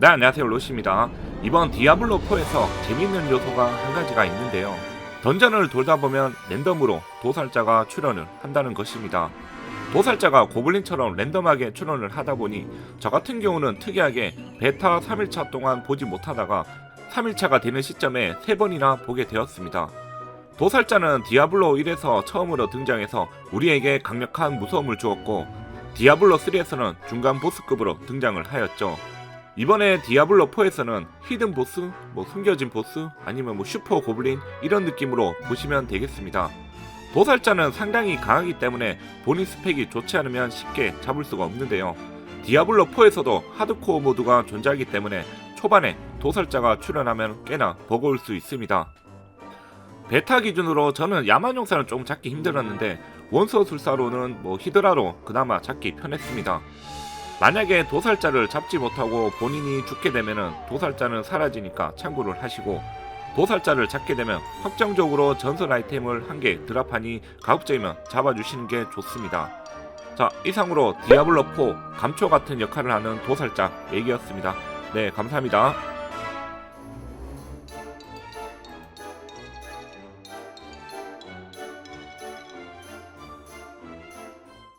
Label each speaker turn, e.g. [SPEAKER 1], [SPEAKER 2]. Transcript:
[SPEAKER 1] 네 안녕하세요. 로시입니다. 이번 디아블로4에서 재밌는 요소가 한 가지가 있는데요. 던전을 돌다 보면 랜덤으로 도살자가 출연을 한다는 것입니다. 도살자가 고블린처럼 랜덤하게 출연을 하다 보니 저 같은 경우는 특이하게 베타 3일차 동안 보지 못하다가 3일차가 되는 시점에 3번이나 보게 되었습니다. 도살자는 디아블로 1에서 처음으로 등장해서 우리에게 강력한 무서움을 주었고 디아블로 3에서는 중간 보스급으로 등장을 하였죠 이번에 디아블로 4에서는 히든 보스, 뭐 숨겨진 보스, 아니면 뭐 슈퍼 고블린 이런 느낌으로 보시면 되겠습니다. 도살자는 상당히 강하기 때문에 본인 스펙이 좋지 않으면 쉽게 잡을 수가 없는데요. 디아블로 4에서도 하드코어 모드가 존재하기 때문에 초반에 도살자가 출연하면 꽤나 버거울 수 있습니다. 베타 기준으로 저는 야만용사는 조금 잡기 힘들었는데 원소 술사로는 뭐 히드라로 그나마 잡기 편했습니다. 만약에 도살자를 잡지 못하고 본인이 죽게 되면은 도살자는 사라지니까 참고를 하시고 도살자를 잡게 되면 확정적으로 전설 아이템을 한 개 드랍하니 가급적이면 잡아주시는 게 좋습니다. 자 이상으로 디아블로4 감초 같은 역할을 하는 도살자 얘기였습니다. 네 감사합니다.